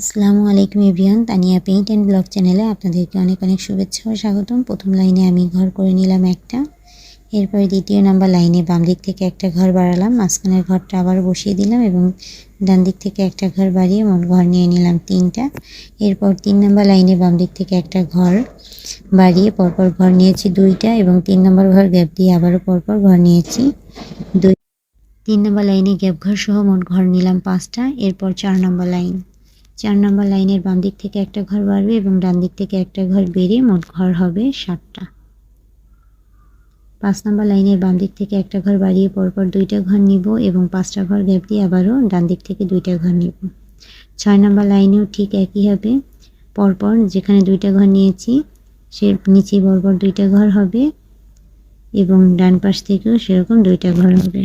আসসালামু আলাইকুম everyone, Taniya paint and blog চ্যানেলে আপনাদেরকে অনেক অনেক শুভেচ্ছা ও স্বাগতম। প্রথম লাইনে আমি ঘর করে নিলাম একটা, এরপরে দ্বিতীয় নাম্বার লাইনে বাম দিক থেকে একটা ঘর বাড়ালাম, মাঝখানের ঘরটা আবার বসিয়ে দিলাম এবং ডান দিক থেকে একটা ঘর বাড়িয়ে মোট ঘর নিয়ে নিলাম তিনটা। এরপর তিন নাম্বার লাইনে বাম দিক থেকে একটা ঘর বাড়িয়ে পরপর ঘর নিয়েছি দুইটা এবং তিন নম্বর ঘর গ্যাপ দিয়ে আবারও পরপর ঘর নিয়েছি দুই তিন নম্বর লাইনে গ্যাপ ঘর সহ মোট ঘর নিলাম পাঁচটা, এরপর চার নম্বর লাইন। চার নম্বর লাইনের বাম দিক থেকে একটা ঘর বাড়বে এবং ডান দিক থেকে একটা ঘর বেড়ে মোট ঘর হবে সাতটা। পাঁচ নম্বর লাইনের বাম দিক থেকে একটা ঘর বাড়িয়ে পরপর দুইটা ঘর নিব এবং পাঁচটা ঘর গ্যাপ দিয়ে আবারও ডান দিক থেকে দুইটা ঘর নিব। ছয় নম্বর লাইনেও ঠিক একই হবে। পরপর যেখানে দুইটা ঘর নিয়েছি, সে নিচে পরপর দুইটা ঘর হবে এবং ডান পাশ থেকেও সেরকম দুইটা ঘর হবে।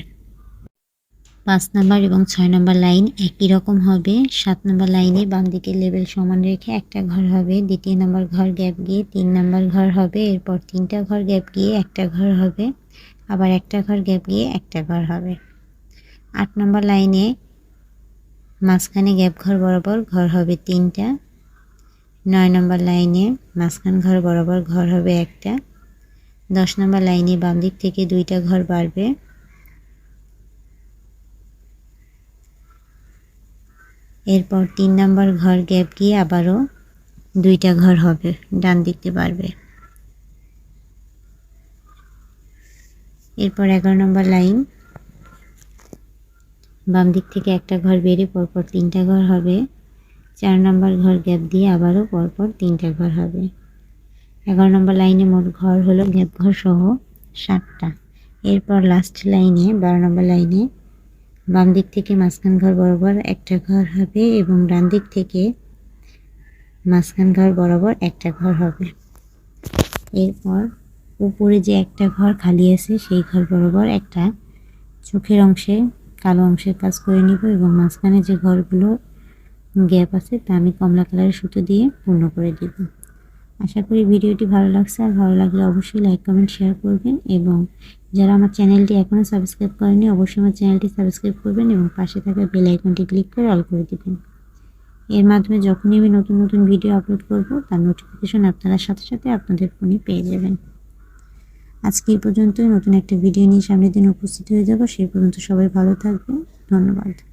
পাঁচ নাম্বার এবং ছয় নম্বর লাইন একই রকম হবে। সাত নম্বর লাইনে বাম দিকে লেভেল সমান রেখে একটা ঘর হবে। দ্বিতীয় নম্বর ঘর গ্যাপ গিয়ে তিন নম্বর ঘর হবে। এরপর তিনটা ঘর গ্যাপ গিয়ে একটা ঘর হবে। আবার একটা ঘর গ্যাপ গিয়ে একটা ঘর হবে। আট নম্বর লাইনে মাঝখানে গ্যাপ ঘর বরাবর ঘর হবে তিনটা। নয় নম্বর লাইনে মাঝখান ঘর বরাবর ঘর হবে একটা। দশ নম্বর লাইনে বাম দিক থেকে দুইটা ঘর বাড়বে। এরপর তিন নাম্বার ঘর গ্যাপ গিয়ে আবারও দুইটা ঘর হবে, ডান দিকতে পারবে। এরপর এগারো নম্বর লাইন। বাম দিক থেকে একটা ঘর বেরিয়ে পরপর তিনটা ঘর হবে। চার নম্বর ঘর গ্যাপ দিয়ে আবারও পরপর তিনটা ঘর হবে। এগারো নম্বর লাইনে মোট ঘর হলো, গ্যাপ ঘর সহ সাতটা। এরপর লাস্ট লাইনে, বারো নম্বর লাইনে বাম দিক থেকে মাঝখান ঘর বরাবর একটা ঘর হবে এবং ডান দিক থেকে মাঝখান ঘর বরাবর একটা ঘর হবে। এরপর উপরে যে একটা ঘর খালি আছে, সেই ঘর বরাবর একটা চোখের অংশে, কালো অংশের কাজ করে নিব এবং মাঝখানে যে ঘরগুলো গ্যাপ আছে, তা আমি কমলা কালারের সুতো দিয়ে পূর্ণ করে দিব। আশা করি ভিডিওটি ভালো লাগছে। আর ভালো লাগলে অবশ্যই লাইক, কমেন্ট শেয়ার করবেন এবং যারা আমার চ্যানেলটি এখনও সাবস্ক্রাইব করেনি অবশ্যই আমার চ্যানেলটি সাবস্ক্রাইব করবেন এবং পাশে থাকা বেল আইকনটি ক্লিক করে অল করে দেবেন। এর মাধ্যমে যখনই আমি নতুন নতুন ভিডিও আপলোড করব, তার নোটিফিকেশন আপনারা সাথে সাথে আপনাদের ফোনে পেয়ে যাবেন। আজকে এই পর্যন্তই। নতুন একটা ভিডিও নিয়ে সামনের দিন উপস্থিত হয়ে যাব। সেই পর্যন্ত সবাই ভালো থাকবেন। ধন্যবাদ।